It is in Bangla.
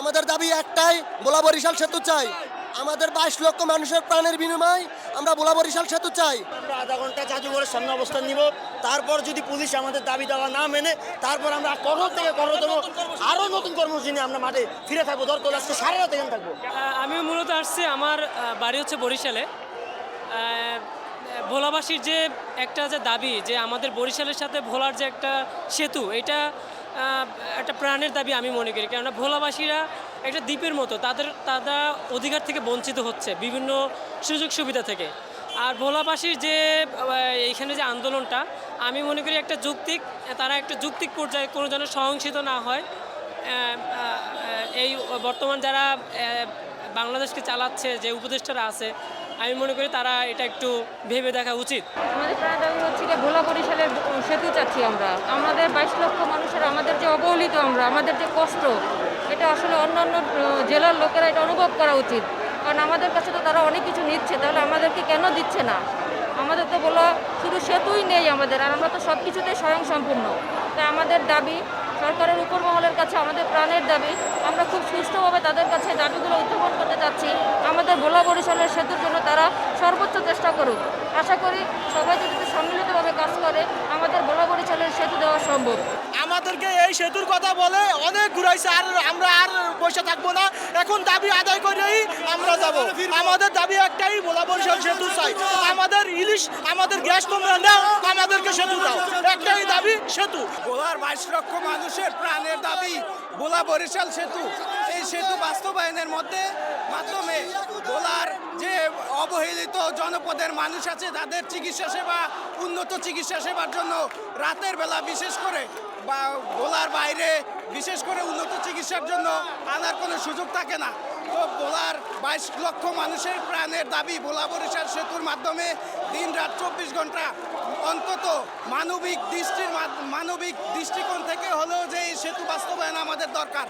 আমাদের দাবি একটাই বোলা বরিশাল সেতু চাই। আমাদের বাইশ লক্ষ মানুষের প্রাণের বিনিময় আমরা বোলা বরিশাল সেতু চাই। আমরা আধা ঘণ্টা জাদুঘরের সামনে অবস্থান নিব। তারপর যদি পুলিশ আমাদের দাবি দেওয়া না মেনে তারপর আমরা কঠোর থেকে কঠোরতম আরও নতুন কর্মসূচি নিয়ে আমরা মাঠে ফিরে থাকব। দরকার আজকে সারা রাত এখানে থাকব। আমি মূলত আসছি আমার বাড়ি হচ্ছে বরিশালে। ভোলাবাসীর যে একটা যে দাবি যে আমাদের বরিশালের সাথে ভোলার যে একটা সেতু এটা একটা প্রাণের দাবি আমি মনে করি, কেননা ভোলাবাসীরা একটা দ্বীপের মতো, তাদের, তারা অধিকার থেকে বঞ্চিত হচ্ছে বিভিন্ন সুযোগ সুবিধা থেকে। আর ভোলাবাসীর যে এইখানে যে আন্দোলনটা, আমি মনে করি একটা যৌক্তিক, তারা একটা যৌক্তিক পর্যায়ে কোনো যেন সহিংসিত না হয়। এই বর্তমান যারা বাংলাদেশকে চালাচ্ছে, যে উপদেষ্টারা আছে, আমি মনে করি তারা এটা একটু ভেবে দেখা উচিত। আমাদের প্রাণ দাবি হচ্ছে যে ভোলা বরিশালের চাচ্ছি আমরা। আমাদের বাইশ লক্ষ মানুষের, আমাদের যে অবহেলিত আমরা, আমাদের যে কষ্ট, এটা আসলে অন্যান্য জেলার লোকেরা এটা অনুভব করা উচিত। কারণ আমাদের কাছে তো তারা অনেক কিছু নিচ্ছে, তাহলে আমাদেরকে কেন দিচ্ছে না? আমাদের তো বলো, শুধু সেতুই নেই আমাদের, আর আমরা তো সব কিছুতেই স্বয়ং সম্পূর্ণ তাই আমাদের দাবি, সরকারের উপর মহলের কাছে আমাদের প্রাণের দাবি, আমরা খুব সুষ্ঠুভাবে তাদের কাছে দাবিগুলো উত্থাপন করতে চাচ্ছি। আমাদের ভোলা বরিশালের সেতুর জন্য তারা সর্বোচ্চ চেষ্টা করুক। আশা করি সবাই যদি সম্মিলিতভাবে কাজ করে আমাদের ভোলা বরিশালের সেতু দেওয়া সম্ভব। আমাদেরকে এই সেতুর কথা বলে অনেক ঘুরাইছে আর আমরা আর বসে থাকব না। এখন দাবি আদায় করেই আমরা যাব। আমাদের দাবি একটাই ভোলা বরিশাল সেতু চাই। আমাদের ইলিশ আমাদের গ্যাস তোমরা নাও আমাদেরকে সেতু দাও। একটাই দাবি সেতু। ভোলার বাইশ লক্ষ মানুষের প্রাণের দাবি ভোলা বরিশাল সেতু। এই সেতু বাস্তবায়নের মধ্যে মাধ্যমে অবহেলিত জনপদের মানুষ আছে, তাদের চিকিৎসা সেবা, উন্নত চিকিৎসা সেবার জন্য রাতের বেলা বিশেষ করে বা ভোলার বাইরে বিশেষ করে উন্নত চিকিৎসার জন্য আনার কোনো সুযোগ থাকে না। তো ভোলার বাইশ লক্ষ মানুষের প্রাণের দাবি ভোলা বরিশাল সেতুর মাধ্যমে দিন রাত চব্বিশ ঘণ্টা অন্তত মানবিক দৃষ্টির মানবিক দৃষ্টিকোণ থেকে হলেও যে এই সেতু বাস্তবায়ন আমাদের দরকার।